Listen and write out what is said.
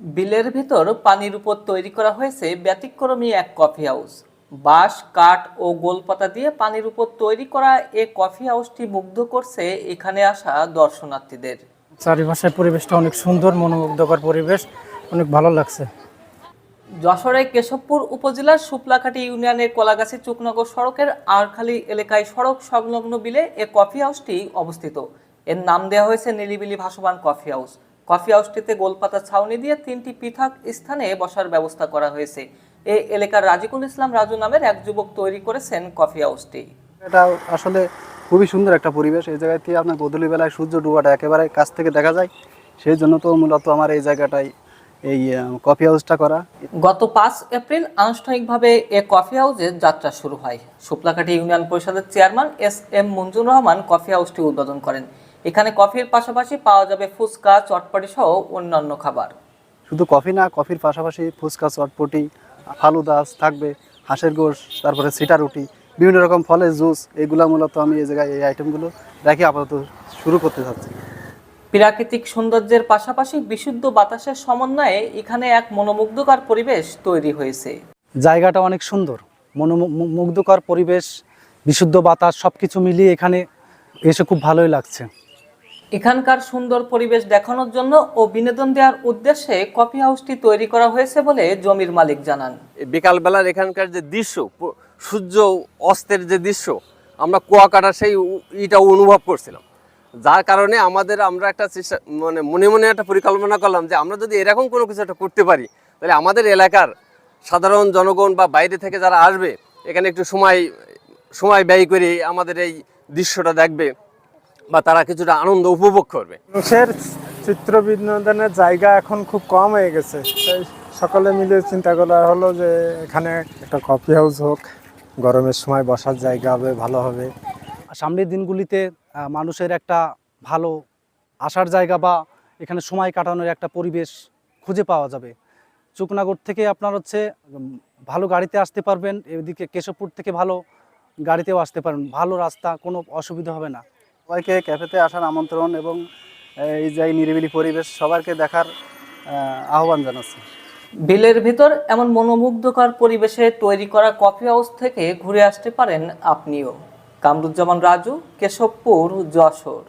বিলের ভেতর পানির উপর তৈরি করা হয়েছে ব্যতিক্রমী এক কফি হাউস। বাঁশ কাঠ ও গোলপাতা দিয়ে পানির উপর তৈরি করা এ কফি হাউসটি মুগ্ধ করছে এখানে আসা দর্শনার্থীদের। চারিপাশের পরিবেশটা অনেক সুন্দর মনোমুগ্ধকর পরিবেশ অনেক ভালো লাগছে। যশোরের কেশবপুর উপজেলার শুক্লাকাটি ইউনিয়নের কলাগাছি চুকনগর সড়কের আরখালি এলাকায় সড়ক সংলগ্ন বিলে এ কফি হাউসটি অবস্থিত। এর নাম দেওয়া হয়েছে নিলিবিলি ভাসমান কফি হাউস। কফি হাউসটিতে গোলপাতা ছাউনি দিয়ে তিনটি পৃথক স্থানে বসার ব্যবস্থা করা হয়েছে। এ এলাকার রাজিকুল ইসলাম রাজু নামের এক যুবক তৈরি করেছেন কফি হাউসটি। এটা আসলে খুবই সুন্দর একটা পরিবেশ। এই জায়গায় থেকে আপনার গোধূলি বেলায় সূর্য ডুবাটা একেবারে কাছ থেকে দেখা যায়। সেই জন্য তো মূলত আমার এই জায়গাটায় এই কফি হাউসটা করা। গত পাঁচ এপ্রিল আনুষ্ঠানিকভাবে এ কফি হাউসের যাত্রা শুরু হয়। শুক্লাকাটি ইউনিয়ন পরিষদের chairman S M Manjur Rahman coffee হাউসটি উদ্বোধন করেন। এখানে কফির পাশাপাশি পাওয়া যাবে ফুচকা চটপটি সহ অন্যান্য খাবার। শুধু কফি না কফির পাশাপাশি ফুচকা চটপটি ফালুদাস থাকবে হাঁসের গোশ তারপরে সিটা রুটি বিভিন্ন রকম ফলের জুস এগুলো মূলত আমি এই জায়গায় এই আইটেমগুলো রেখে আপাতত শুরু করতে চাচ্ছি। প্রাকৃতিক সৌন্দর্যের পাশাপাশি বিশুদ্ধ বাতাসের সমন্বয়ে এখানে এক মনোমুগ্ধকর পরিবেশ তৈরি হয়েছে। জায়গাটা অনেক সুন্দর। মনোমুগ্ধকর পরিবেশ বিশুদ্ধ বাতাস সব কিছু মিলিয়ে এখানে এসে খুব ভালোই লাগছে। এখানকার সুন্দর পরিবেশ দেখানোর জন্য ও বিনোদন দেওয়ার উদ্দেশ্যে কফি হাউসটি তৈরি করা হয়েছে বলে জমির মালিক জানান। বিকালবেলার এখানকার যে দৃশ্য সূর্য অস্তের যে দৃশ্য, আমরা কুয়াকাটা সেই ইটা অনুভব করছিলাম। যার কারণে আমাদের আমরা একটা মানে মনে মনে একটা পরিকল্পনা করলাম যে আমরা যদি এরকম কোনো কিছু একটা করতে পারি, তাহলে আমাদের এলাকার সাধারণ জনগণ বা বাইরে থেকে যারা আসবে, এখানে একটু সময় সময় ব্যয় করে আমাদের এই দৃশ্যটা দেখবে। বা তারা কিছুটা আনন্দ উপভোগ করবে। মানুষের চিত্র বিনোদনের জায়গা এখন খুব কম হয়ে গেছে। তাই সকলে মিলে চিন্তা করা হলো যে এখানে একটা কফি হাউস হোক গরমের সময় বসার জায়গা হবে ভালো হবে। সামনের দিনগুলিতে মানুষের একটা ভালো আসার জায়গা বা এখানে সময় কাটানোর একটা পরিবেশ খুঁজে পাওয়া যাবে। চুকনাগর থেকে আপনার হচ্ছে ভালো গাড়িতে আসতে পারবেন এদিকে কেশবপুর থেকে ভালো গাড়িতেও আসতে পারবেন। ভালো রাস্তা কোনো অসুবিধা হবে না। সবাইকে ক্যাফেতে আসার আমন্ত্রণ এবং এই যে নিরিবিলি পরিবেশ সবাইকে দেখার আহ্বান জানাচ্ছি। বিলের ভিতর এমন মনোমুগ্ধকর পরিবেশে তৈরি করা কফি হাউস থেকে ঘুরে আসতে পারেন আপনিও। কামরুজ্জামান রাজু, কেশবপুর, যশোর।